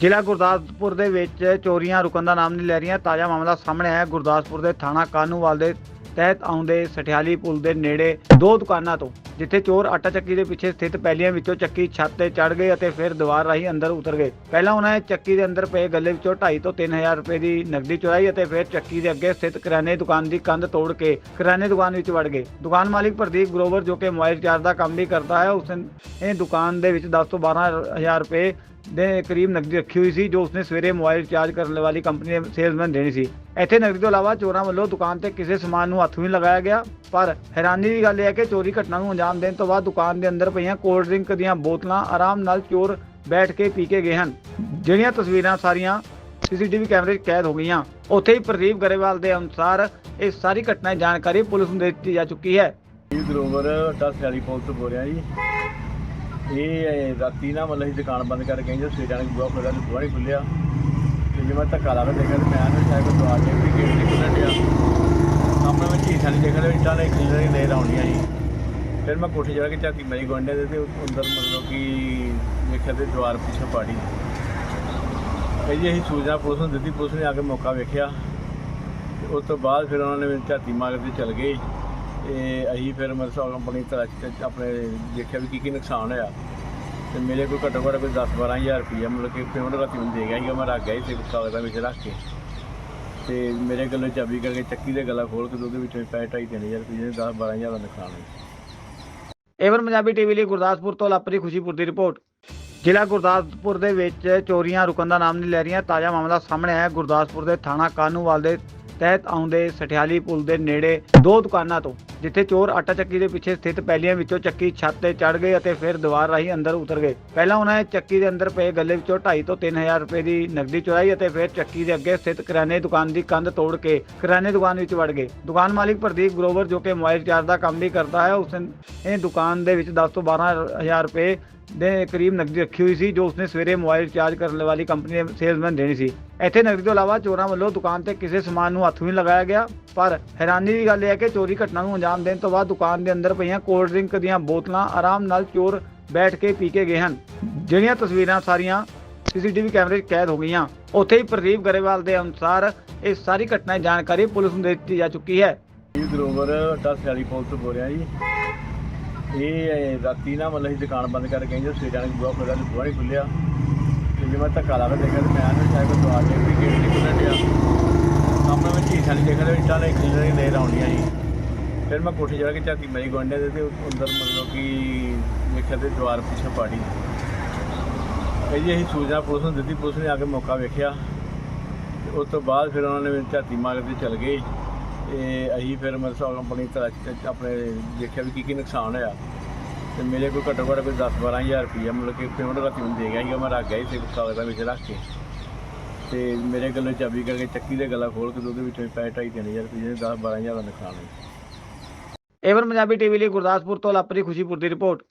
ਜ਼ਿਲ੍ਹਾ ਗੁਰਦਾਸਪੁਰ ਦੇ ਵਿੱਚ ਚੋਰੀਆਂ ਰੁਕਣ ਦਾ ਨਾਮ ਨਹੀਂ ਲੈ ਰਹੀਆਂ। ਤਾਜ਼ਾ ਮਾਮਲਾ ਸਾਹਮਣੇ ਆਇਆ। ਗੁਰਦਾਸਪੁਰ ਦੇ ਥਾਣਾ ਕਾਨੂੰਵਾਲ ਦੇ ਤਹਿਤ ਆਉਂਦੇ ਸਠਿਆਲੀ ਪੁਲ ਦੇ ਨੇੜੇ ਦੋ ਦੁਕਾਨਾਂ ਤੋਂ, ਜਿੱਥੇ ਚੋਰ ਆਟਾ ਚੱਕੀ ਦੇ ਪਿੱਛੇ ਸਥਿਤ ਪੈਲੀਆਂ ਵਿੱਚੋਂ ਚੱਕੀ ਛੱਤ ਤੇ ਚੜ ਗਏ ਅਤੇ ਫਿਰ ਦੀਵਾਰ ਰਾਹੀਂ ਅੰਦਰ ਉਤਰ ਗਏ। ਪਹਿਲਾਂ ਉਹਨਾਂ ਨੇ ਚੱਕੀ ਦੇ ਅੰਦਰ ਪਏ ਗੱਲੇ ਵਿੱਚੋਂ 2.5 ਤੋਂ 3000 ਰੁਪਏ ਦੀ ਨਕਦੀ ਚੁਰਾਈ ਅਤੇ ਫਿਰ ਚੱਕੀ ਦੇ ਅੱਗੇ ਸਥਿਤ ਕਿਰਾਨੇ ਦੁਕਾਨ ਦੀ ਕੰਧ ਤੋੜ ਕੇ ਕਿਰਾਨੇ ਦੁਕਾਨ ਵਿੱਚ ਵੜ ਗਏ। ਦੁਕਾਨ ਮਾਲਿਕ ਪ੍ਰਦੀਪ ਗਰੋਵਰ ਜੋ ਕਿ ਮੋਬਾਈਲ ਚਾਰਜ ਦਾ ਕੰਮ ਵੀ ਕਰਦਾ ਹੈ, ਉਸ ਨੇ ਦੁਕਾਨ ਦੇ ਵਿੱਚ 10 ਤੋਂ 12000 ਰੁਪਏ ਦੇ ਕਰੀਬ ਨਕਦੀ ਰੱਖੀ ਹੋਈ ਸੀ, ਜੋ ਉਸਨੇ ਸਵੇਰੇ ਮੋਬਾਈਲ ਚਾਰਜ ਕਰਨ ਵਾਲੀ ਕੰਪਨੀ ਦੇ ਸੇਲਸਮੈਨ ਦੇਣੀ ਸੀ। ਇੱਥੇ ਨਕਦੀ ਤੋਂ ਇਲਾਵਾ ਚੋਰਾਂ ਵੱਲੋਂ ਦੁਕਾਨ ਤੇ ਕਿਸੇ ਸਮਾਨ ਨੂੰ ਹੱਥ ਵੀ ਲਗਾਇਆ ਗਿਆ, ਪਰ ਹੈਰਾਨੀ ਦੀ ਗੱਲ ਇਹ ਹੈ ਕਿ ਚੋਰੀ ਘਟਨਾ ਨੂੰ ਅੰਜਾਮ ਦੇਣ ਤੋਂ ਬਾਅਦ ਦੁਕਾਨ ਦੇ ਅੰਦਰ ਪਈਆਂ ਕੋਲਡ ਡਰਿੰਕ ਦੀਆਂ ਬੋਤਲਾਂ ਆਰਾਮ ਨਾਲ ਚੋਰ ਬੈਠ ਕੇ ਪੀ ਕੇ ਗਏ ਹਨ। ਜਿਹੜੀਆਂ ਤਸਵੀਰਾਂ ਸਾਰੀਆਂ ਸੀਸੀਟੀਵੀ ਕੈਮਰੇ 'ਚ ਕੈਦ ਹੋ ਗਈਆਂ। ਉੱਥੇ ਹੀ ਪ੍ਰਦੀਪ ਗਰੇਵਾਲ ਦੇ ਅਨੁਸਾਰ ਇਹ ਸਾਰੀ ਘਟਨਾ ਦੀ ਜਾਣਕਾਰੀ ਪੁਲਿਸ ਨੂੰ ਦੇ ਦਿੱਤੀ ਜਾ ਚੁੱਕੀ ਹੈ। ਜੀ ਗਰੋਵਰ ਅੱਡਾ ਸਿਆਲੀ ਪੁਲ ਤੋਂ ਬੋਲ ਰਿਹਾ ਜੀ। ਇਹ ਰਾਤੀ ਨਾ ਮਤਲਬ ਅਸੀਂ ਦੁਕਾਨ ਬੰਦ ਕਰਕੇ ਗਏ ਜਦੋਂ ਸਵੇਰਾਂ ਨੂੰ ਬੂਹਾ ਖੋਲ੍ਹਿਆ ਤੇ ਬੂਹਾ ਨਹੀਂ ਖੁੱਲਿਆ ਤੇ ਜੇ ਮੈਂ ਧੱਕਾ ਲਾ ਕੇ ਦੇਖਿਆ ਤੇ ਮੈਂ ਨਾ ਸ਼ਾਇਦ ਕੋਈ ਦਵਾਰ ਦੇ ਵੀ ਗੇਟ ਨਹੀਂ ਖੁੱਲਣ ਡਿਆ। ਸਾਹਮਣੇ ਮੈਂ ਝੀਠਾਂ ਨਹੀਂ ਦੇਖਿਆ ਤੇ ਇੱਟਾਂ ਨੇ ਖਿਲਰੇ ਨਹੀਂ ਆਉਂਦੀਆਂ ਸੀ। ਫਿਰ ਮੈਂ ਕੋਠੇ ਜਾ ਕੇ ਝਾਕੀ ਮਾਰੀ ਗੋਂਡੇ ਦੇ ਤੇ ਅੰਦਰ ਮਤਲਬ ਕਿ ਦੇਖਿਆ ਤੇ ਦਵਾਰ ਪਿੱਛੇ ਪਾੜੀ। ਇਹ ਅਸੀਂ ਸੂਚਨਾ ਪੁਲਿਸ ਨੂੰ ਦਿੱਤੀ, ਪੁਲਿਸ ਨੇ ਆ ਕੇ ਮੌਕਾ ਵੇਖਿਆ। ਤੇ ਉਸ ਤੋਂ ਬਾਅਦ ਫਿਰ ਉਹਨਾਂ ਨੇ ਝਾਤੀ ਮਾਰ ਕੇ ਚਲ ਗਏ। ਤੇ ਅਸੀਂ ਫਿਰ ਮਤਲਬ ਕੰਪਨੀ ਤਲਾਸ਼ ਤੇ ਆਪਣੇ ਦੇਖਿਆ ਵੀ ਕੀ ਕੀ ਨੁਕਸਾਨ ਹੋਇਆ। ਤੇ ਮੇਰੇ ਕੋਲ ਘੱਟੋ ਘੱਟ ਕੋਈ 10 12000 ਰੁਪਈਆ, ਮਤਲਬ ਕਿ ਪੇਮੈਂਟ ਰਾਤੀ ਮੈਨੂੰ ਦੇ ਗਿਆ ਸੀਗਾ ਮੈਂ ਰੱਖ ਗਿਆ ਸੀ ਕਾਗਜ਼ਾਂ ਵਿੱਚ ਰੱਖ ਕੇ। ਤੇ ਮੇਰੇ ਗੱਲੋਂ ਚਾਬੀ ਕਰਕੇ ਚੱਕੀ ਦੇ ਗਲਾ ਖੋਲ ਕੇ ਤੇ ਉਹਦੇ ਵਿੱਚੋਂ ਪੈਸੇ ਢਾਈ ਤਿੰਨ ਹਜ਼ਾਰ ਰੁਪਏ 10 12000 ਦਾ ਨੁਕਸਾਨ ਹੋਇਆ। ਏਵਨ ਪੰਜਾਬੀ ਟੀਵੀ ਲਈ ਗੁਰਦਾਸਪੁਰ ਤੋਂ ਲਾਪਰੀ ਖੁਸ਼ੀਪੁਰ ਦੀ ਰਿਪੋਰਟ। ਜ਼ਿਲ੍ਹਾ ਗੁਰਦਾਸਪੁਰ ਦੇ ਵਿੱਚ ਚੋਰੀਆਂ ਰੁਕਣ ਦਾ ਨਾਮ ਨਹੀਂ ਲੈ ਰਹੀਆਂ, ਤਾਜ਼ਾ ਮਾਮਲਾ ਸਾਹਮਣੇ ਆਇਆ। ਗੁਰਦਾਸਪੁਰ ਦੇ ਥਾਣਾ ਕਾਨੂੰਵਾਲ ਦੇ ਤਹਿਤ ਆਉਂਦੇ ਸਠਿਆਲੀ ਪੁਲ ਦੇ ਨੇੜੇ ਦੋ ਦੁਕਾਨਾਂ ਤੋਂ ਜਿੱਥੇ ਚੋਰ ਆਟਾ ਚੱਕੀ ਦੇ ਪਿੱਛੇ ਸਥਿਤ ਪੈਲੀਆਂ ਵਿੱਚੋਂ ਚੱਕੀ ਛੱਤ ਤੇ ਚੜ ਗਏ ਅਤੇ ਫਿਰ ਦੀਵਾਰ ਰਾਹੀਂ ਅੰਦਰ ਉਤਰ ਗਏ। ਪਹਿਲਾਂ ਉਹਨਾਂ ਨੇ ਚੱਕੀ ਦੇ ਅੰਦਰ ਪਏ ਗੱਲੇ ਵਿੱਚੋਂ 2.5 ਤੋਂ 3000 ਰੁਪਏ ਦੀ ਨਕਦੀ ਚੁਰਾਈ ਅਤੇ ਫਿਰ ਚੱਕੀ ਦੇ ਅੱਗੇ ਸਥਿਤ ਕਿਰਾਨੇ ਦੁਕਾਨ ਦੀ ਕੰਧ ਤੋੜ ਕੇ ਕਿਰਾਨੇ ਦੁਕਾਨ ਵਿੱਚ ਵੜ ਗਏ। ਦੁਕਾਨ ਮਾਲਿਕ ਪ੍ਰਦੀਪ ਗਰੋਵਰ ਜੋ ਕਿ ਮੋਬਾਈਲ ਚਾਰਜ ਦਾ ਕੰਮ ਵੀ ਕਰਦਾ ਹੈ, ਉਸ ਨੇ ਦੁਕਾਨ ਦੇ ਵਿੱਚ 10 ਤੋਂ 12000 ਰੁਪਏ ਦੇ ਕਰੀਬ ਨਕਦੀ ਰੱਖੀ ਹੋਈ ਸੀ, ਜੋ ਉਸਨੇ ਸਵੇਰੇ ਮੋਬਾਈਲ ਚਾਰਜ ਕਰਨ ਵਾਲੀ ਕੰਪਨੀ ਦੇ ਸੇਲਸਮੈਨ ਦੇਣੀ ਸੀ। ਇੱਥੇ ਨਕਦੀ ਤੋਂ ਇਲਾਵਾ ਚੋਰਾਂ ਵੱਲੋਂ ਦੁਕਾਨ ਤੇ ਕਿਸੇ ਸਮਾਨ ਨੂੰ ਹੱਥ ਵੀ ਨਹੀਂ ਲਗਾਇਆ ਗਿਆ, ਪਰ ਹੈਰਾਨੀ ਦੀ ਗੱਲ ਇਹ ਹੈ ਕਿ ਚੋਰੀ ਘਟਨਾ ਨੂੰ ਅੰਜਾਮ ਦੇਣ ਤੋਂ ਬਾਅਦ ਦੁਕਾਨ ਦੇ ਅੰਦਰ ਪਈਆਂ ਕੋਲਡ ਡਰਿੰਕ ਦੀਆਂ ਬੋਤਲਾਂ ਆਰਾਮ ਨਾਲ ਚੋਰ ਬੈਠ ਕੇ ਪੀ ਕੇ ਗਏ ਹਨ। ਜਿਹੜੀਆਂ ਤਸਵੀਰਾਂ ਸਾਰੀਆਂ ਸੀਸੀਟੀਵੀ ਕੈਮਰੇ 'ਚ ਕੈਦ ਹੋ ਗਈਆਂ। ਉੱਥੇ ਹੀ ਪ੍ਰਦੀਪ ਗਰੇਵਾਲ ਦੇ ਅਨੁਸਾਰ ਇਹ ਸਾਰੀ ਘਟਨਾ ਦੀ ਜਾਣਕਾਰੀ ਪੁਲਿਸ ਨੂੰ ਦੇ ਦਿੱਤੀ ਜਾ ਚੁੱਕੀ ਹੈ। ਜੀ ਗਰੋਵਰ ਅੱਡਾ ਸਿਆਲੀ ਪੁਲ ਤੋਂ ਬੋਲ ਰਿਹਾ ਜੀ। ਇਹ ਰਾਤੀ ਨਾ ਮਤਲਬ ਅਸੀਂ ਦੁਕਾਨ ਬੰਦ ਕਰਕੇ ਗਏ ਜਦੋਂ ਸਵੇਰਾਂ ਨੂੰ ਬੂਹਾ ਖੋਲ੍ਹਿਆ ਤੇ ਬੂਹਾ ਨਹੀਂ ਖੁੱਲਿਆ ਤੇ ਜੇ ਮੈਂ ਧੱਕਾ ਲਾ ਕੇ ਦੇਖਿਆ ਤੇ ਮੈਂ ਨਾ ਸ਼ਾਇਦ ਕੋਈ ਦਵਾਰ ਦੇ ਵੀ ਗੇਟ ਨਹੀਂ ਖੁੱਲਣ ਡਿਆ। ਸਾਹਮਣੇ ਮੈਂ ਝੀਸਾਂ ਨਹੀਂ ਦੇਖਿਆ ਤੇ ਇੱਟਾਂ ਨੇ ਖਿਲਰੇ ਨਹੀਂ ਆਉਂਦੀਆਂ ਸੀ। ਫਿਰ ਮੈਂ ਕੋਠੀ ਚੜ੍ਹ ਕੇ ਝਾਕੀ ਮਾਰੀ ਗੋਂਡੇ ਦੇ ਤੇ ਅੰਦਰ ਮਤਲਬ ਕਿ ਵੇਖਿਆ ਤੇ ਦਵਾਰ ਪਿੱਛੇ ਪਾੜੀ। ਇਹ ਜੀ ਅਸੀਂ ਸੂਚਨਾ ਪੁਲਿਸ ਨੂੰ ਦਿੱਤੀ, ਪੁਲਿਸ ਨੇ ਆ ਕੇ ਮੌਕਾ ਵੇਖਿਆ। ਤੇ ਉਸ ਤੋਂ ਬਾਅਦ ਫਿਰ ਉਹਨਾਂ ਨੇ ਝਾਤੀ ਮਾਰ ਕੇ ਚਲ ਗਏ। ਤੇ ਅਸੀਂ ਫਿਰ ਮਤਲਬ ਕੰਪਨੀ ਤਲਾਸ਼ ਆਪਣੇ ਦੇਖਿਆ ਵੀ ਕੀ ਕੀ ਨੁਕਸਾਨ ਹੋਇਆ। ਤੇ ਮੇਰੇ ਕੋਲ ਘੱਟੋ ਘੱਟ ਕੋਈ 10 12000 ਰੁਪਈਆ ਮਤਲਬ ਕਿ ਪੇਮੈਂਟ ਰਾਤੀ ਮੈਨੂੰ ਦੇ ਗਿਆ ਸੀਗਾ, ਮੈਂ ਰੱਖ ਗਿਆ ਸੀ ਕਾਗਜ਼ਾਂ ਵਿੱਚ ਰੱਖ ਕੇ। ਤੇ ਮੇਰੇ ਗੱਲੋਂ ਚਾਬੀ ਕਰਕੇ ਚੱਕੀ ਦੇ ਗਲਾ ਖੋਲ ਕੇ ਤੇ ਉਹਦੇ ਵਿੱਚੋਂ ਪੈਸੇ ਢਾਈ ਤਿੰਨ ਹਜ਼ਾਰ ਰੁਪਏ 10 12000 ਦਾ ਨੁਕਸਾਨ ਹੋਇਆ। ਏਵਨ ਪੰਜਾਬੀ ਟੀਵੀ ਲਈ ਗੁਰਦਾਸਪੁਰ ਤੋਂ ਲਾਪਰੀ ਖੁਸ਼ੀਪੁਰ ਦੀ ਰਿਪੋਰਟ।